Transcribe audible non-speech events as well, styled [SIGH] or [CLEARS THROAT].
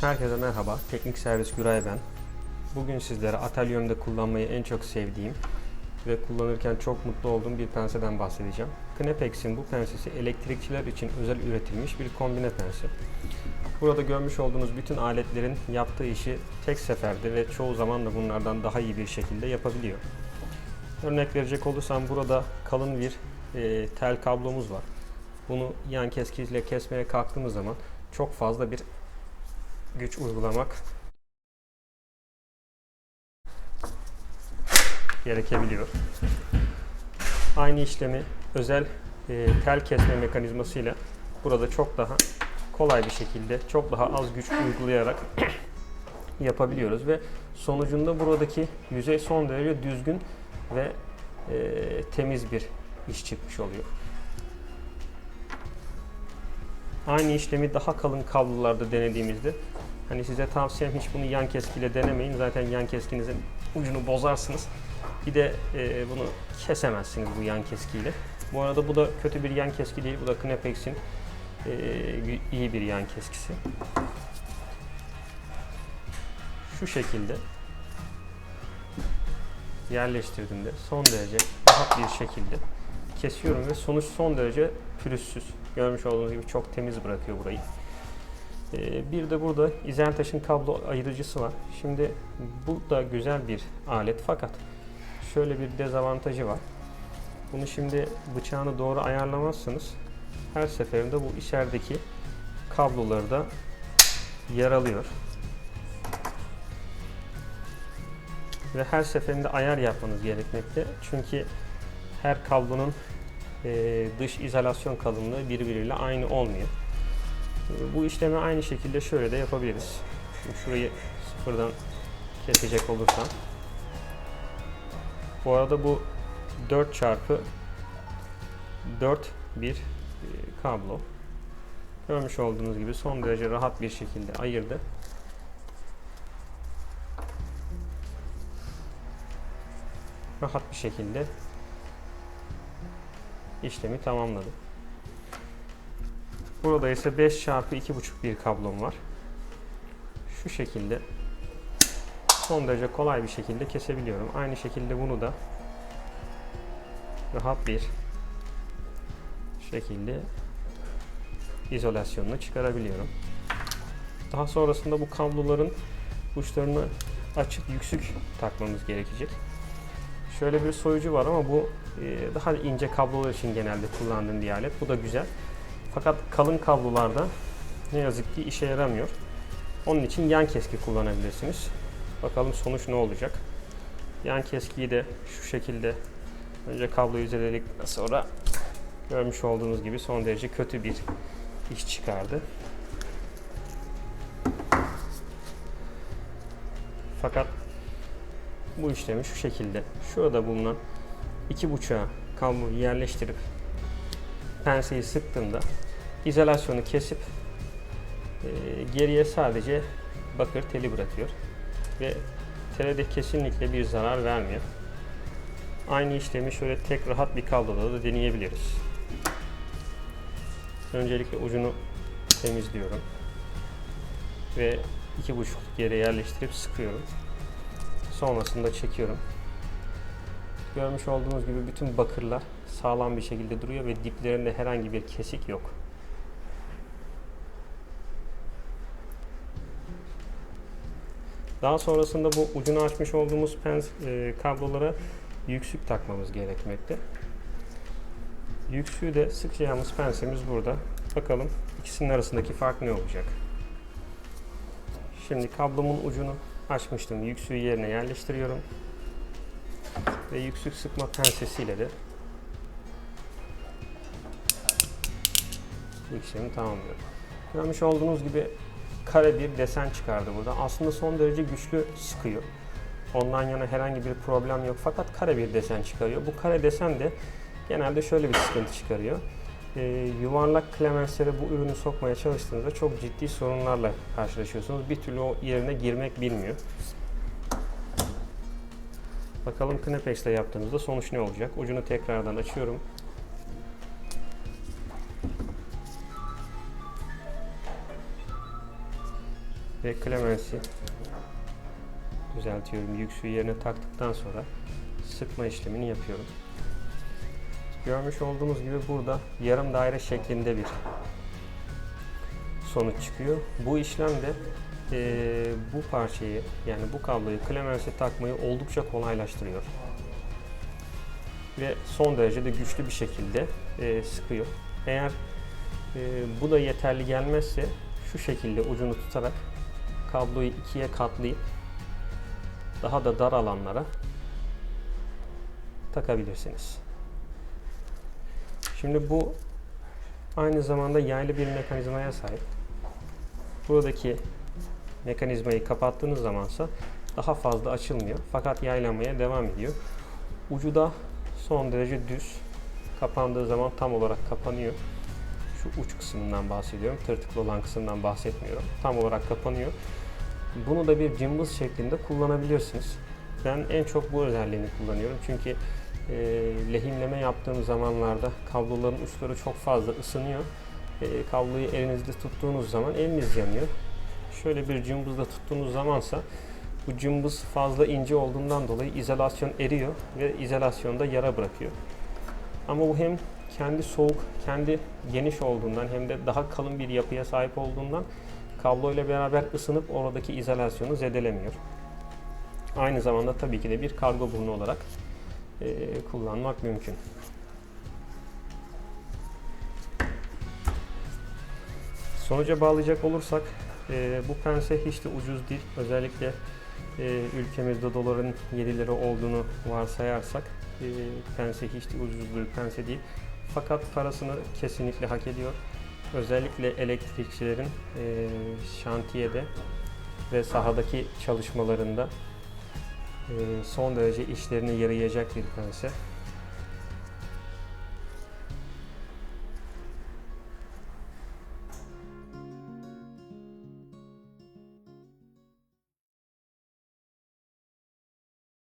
Herkese merhaba. Teknik Servis Güray ben. Bugün sizlere atölyemde kullanmayı en çok sevdiğim ve kullanırken çok mutlu olduğum bir penseden bahsedeceğim. Knepex'in bu pensesi elektrikçiler için özel üretilmiş bir kombine pense. Burada görmüş olduğunuz bütün aletlerin yaptığı işi tek seferde ve çoğu zaman da bunlardan daha iyi bir şekilde yapabiliyor. Örnek verecek olursam burada kalın bir e, tel kablomuz var. Bunu yan keskiyle kesmeye kalktığımız zaman çok fazla bir güç uygulamak gerekebiliyor. Aynı işlemi özel e, tel kesme mekanizmasıyla burada çok daha kolay bir şekilde, çok daha az güç uygulayarak [CLEARS THROAT] yapabiliyoruz ve sonucunda buradaki yüzey son derece düzgün ve e, temiz bir iş çıkmış oluyor. Aynı işlemi daha kalın kablolarda denediğimizde hani size tavsiyem hiç bunu yan keskiyle denemeyin. Zaten yan keskinizin ucunu bozarsınız. Bir de e, bunu kesemezsiniz bu yan keskiyle. Bu arada bu da kötü bir yan keski değil. Bu da Knepex'in e, iyi bir yan keskisi. Şu şekilde yerleştirdiğimde son derece rahat bir şekilde kesiyorum ve sonuç son derece pürüzsüz. Görmüş olduğunuz gibi çok temiz bırakıyor burayı. Ee, bir de burada İzeltaş'ın kablo ayırıcısı var. Şimdi bu da güzel bir alet fakat şöyle bir dezavantajı var. Bunu şimdi bıçağını doğru ayarlamazsanız her seferinde bu içerideki kabloları da yaralıyor. Ve her seferinde ayar yapmanız gerekmekte. Çünkü her kablonun e, dış izolasyon kalınlığı birbiriyle aynı olmuyor. Bu işlemi aynı şekilde şöyle de yapabiliriz. Şurayı sıfırdan kesecek olursam. Bu arada bu 4 çarpı 4 bir e, kablo. Görmüş olduğunuz gibi son derece rahat bir şekilde ayırdı. Rahat bir şekilde işlemi tamamladım. Burada ise 5 çarpı 2,5 bir kablom var. Şu şekilde son derece kolay bir şekilde kesebiliyorum. Aynı şekilde bunu da rahat bir şekilde izolasyonunu çıkarabiliyorum. Daha sonrasında bu kabloların uçlarını açıp yüksük takmamız gerekecek. Şöyle bir soyucu var ama bu e, daha ince kablolar için genelde kullandığım bir alet. Bu da güzel. Fakat kalın kablolarda ne yazık ki işe yaramıyor. Onun için yan keski kullanabilirsiniz. Bakalım sonuç ne olacak. Yan keskiyi de şu şekilde önce kabloyu izledikten sonra görmüş olduğunuz gibi son derece kötü bir iş çıkardı. Fakat bu işlemi şu şekilde şurada bulunan iki buçuğa kabloyu yerleştirip penseyi sıktığımda izolasyonu kesip e, geriye sadece bakır teli bırakıyor ve tele de kesinlikle bir zarar vermiyor. Aynı işlemi şöyle tek rahat bir kabloda da deneyebiliriz. Öncelikle ucunu temizliyorum ve iki buçuk yere yerleştirip sıkıyorum. Sonrasında çekiyorum. Görmüş olduğunuz gibi bütün bakırlar sağlam bir şekilde duruyor ve diplerinde herhangi bir kesik yok. Daha sonrasında bu ucunu açmış olduğumuz pens e, kablolara yüksük takmamız gerekmekte. Yüksüğü de sıkacağımız pensemiz burada. Bakalım ikisinin arasındaki fark ne olacak? Şimdi kablomun ucunu açmıştım. Yüksüğü yerine yerleştiriyorum. Ve yüksük sıkma pensesiyle de işlemi tamamlıyorum. Görmüş olduğunuz gibi kare bir desen çıkardı burada. Aslında son derece güçlü sıkıyor. Ondan yana herhangi bir problem yok fakat kare bir desen çıkarıyor. Bu kare desen de genelde şöyle bir sıkıntı çıkarıyor. Ee, yuvarlak klemenslere bu ürünü sokmaya çalıştığınızda çok ciddi sorunlarla karşılaşıyorsunuz. Bir türlü o yerine girmek bilmiyor. Bakalım Knepex ile yaptığımızda sonuç ne olacak? Ucunu tekrardan açıyorum. ve Clemency düzeltiyorum. Yüksüğü yerine taktıktan sonra sıkma işlemini yapıyorum. Görmüş olduğunuz gibi burada yarım daire şeklinde bir sonuç çıkıyor. Bu işlemde eee, bu parçayı yani bu kabloyu Clemency takmayı oldukça kolaylaştırıyor. Ve son derece de güçlü bir şekilde eee, sıkıyor. Eğer eee, bu da yeterli gelmezse şu şekilde ucunu tutarak kabloyu ikiye katlayıp daha da dar alanlara takabilirsiniz. Şimdi bu aynı zamanda yaylı bir mekanizmaya sahip. Buradaki mekanizmayı kapattığınız zamansa daha fazla açılmıyor fakat yaylanmaya devam ediyor. Ucu da son derece düz. Kapandığı zaman tam olarak kapanıyor. Şu uç kısmından bahsediyorum. Tırtıklı olan kısımdan bahsetmiyorum. Tam olarak kapanıyor. Bunu da bir cımbız şeklinde kullanabilirsiniz. Ben en çok bu özelliğini kullanıyorum. Çünkü e, lehimleme yaptığım zamanlarda kabloların uçları çok fazla ısınıyor. E, kabloyu elinizde tuttuğunuz zaman eliniz yanıyor. Şöyle bir cımbızla tuttuğunuz zamansa bu cımbız fazla ince olduğundan dolayı izolasyon eriyor ve izolasyonda yara bırakıyor. Ama bu hem kendi soğuk, kendi geniş olduğundan hem de daha kalın bir yapıya sahip olduğundan kabloyla beraber ısınıp oradaki izolasyonu zedelemiyor. Aynı zamanda tabii ki de bir kargo burnu olarak e, kullanmak mümkün. Sonuca bağlayacak olursak e, bu pense hiç de ucuz değil. Özellikle e, ülkemizde doların 7 lira olduğunu varsayarsak e, pense hiç de ucuz bir pense değil. Fakat parasını kesinlikle hak ediyor. Özellikle elektrikçilerin e, şantiyede ve sahadaki çalışmalarında e, son derece işlerine yarayacak bir pense.